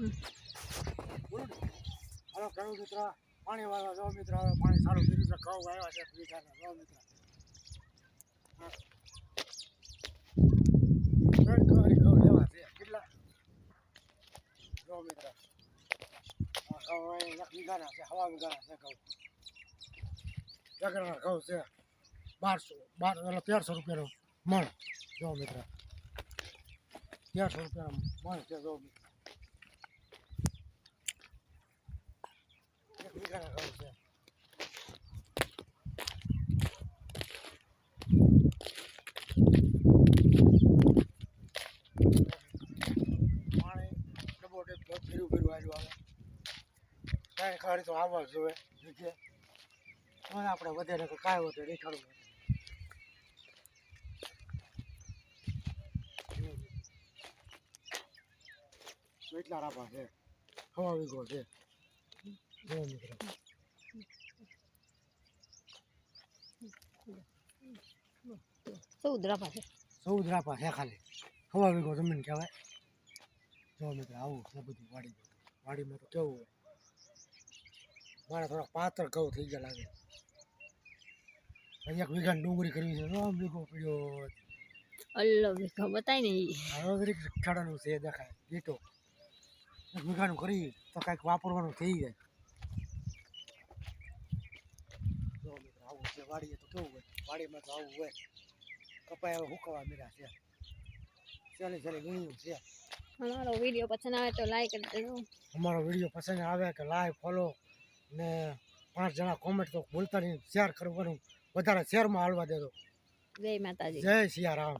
હાલો ખેડૂત મિત્ર પાણી વાળા જો મિત્ર હવે પાણી સારું કર્યું છે ઘઉં આવ્યા છે વીઘાના જો મિત્ર છે કેટલા જો મિત્ર ઘઉં અહીં છે હવા વીઘાના છે ઘઉં જગરના ઘઉં છે બારસો બાર એટલે તેરસો રૂપિયાનો મણ જો મિત્ર તેરસો રૂપિયાનો મણ છે જો મિત્ર એક વીઘાના છે પાણી ફેરવું ફેરવું આવ્યું આવે કાંઈ ખરી તો આવવા જોઈએ જગ્યાએ હવે આપણે વધારે કાંઈ વધે દેખાડવું એટલા રાપા છે હવા વિગો છે. જો પાસે. ચૌદ રાપા છે ચૌદ રાપા છે ખાલી. હવા વીઘો જમીન કહેવાય. જો મિત્ર આવું છે બધું વાડી વાડીમાં તો કેવું હોય? મારા થોડા પાત્ર ઘઉં થઈ ગયા લાગે. એક વીઘાની ડુંગળી કરવી છે. આમ વીઘો પડ્યો અલ્લો વીઘો બતાય ને હવે ખેડાનું છે દેખાય. ગીટો એક વીઘાનું કરી તો કાંઈક વાપરવાનું થઈ જાય જો મિત્ર આવું છે વાડીએ તો કેવું હોય? વાડીમાં તો આવું હોય. કપાય હવે હુકવા મીરા છે. ચાલી ચાલી વીણ્યું છે. અમારો વીડિયો પસંદ આવે તો લાઈક દેજો. અમારો વીડિયો પસંદ આવે કે લાઈક ફોલો ને પાંચ જણા કોમેન્ટ તો ભૂલતા નહીં. શેર કરવાનું. વધારે શેરમાં હાલવા દેજો. જય માતાજી. જય સિયારામ.